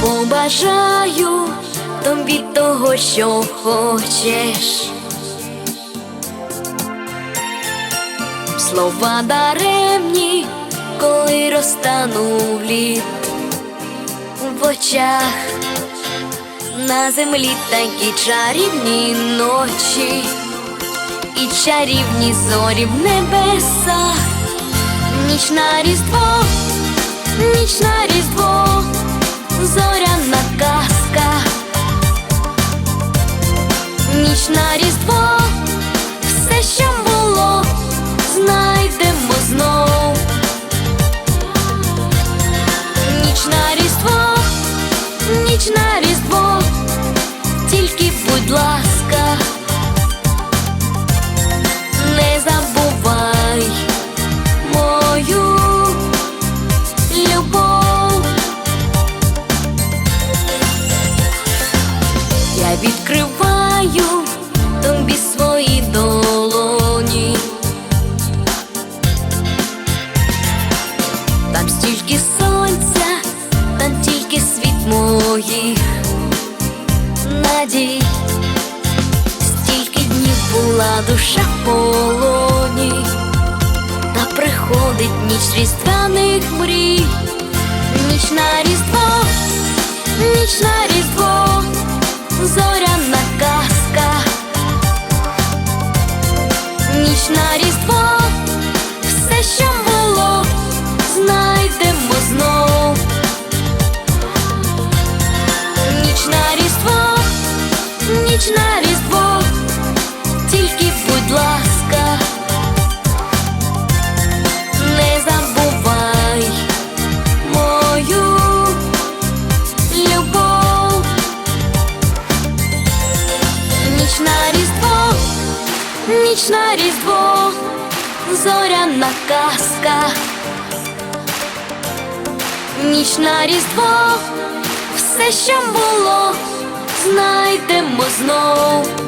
Побажаю тобі того, що хочеш. Слова даремні, коли розтану лід. В очах, на землі такі чарівні ночі, і чарівні зорі в небесах, ніч на різдво, ніч Там стільки сонця, там тільки світ моїх надій, стільки днів була душа в полоні, та приходить ніч різдвяних мрій, ніч на різдво, ніч на ніч на різдво, тільки будь ласка, не забувай мою любов. Ніч різдво, ніч різдво, зоряна казка. Ніч на різдво, все, що було, знайдемо знов.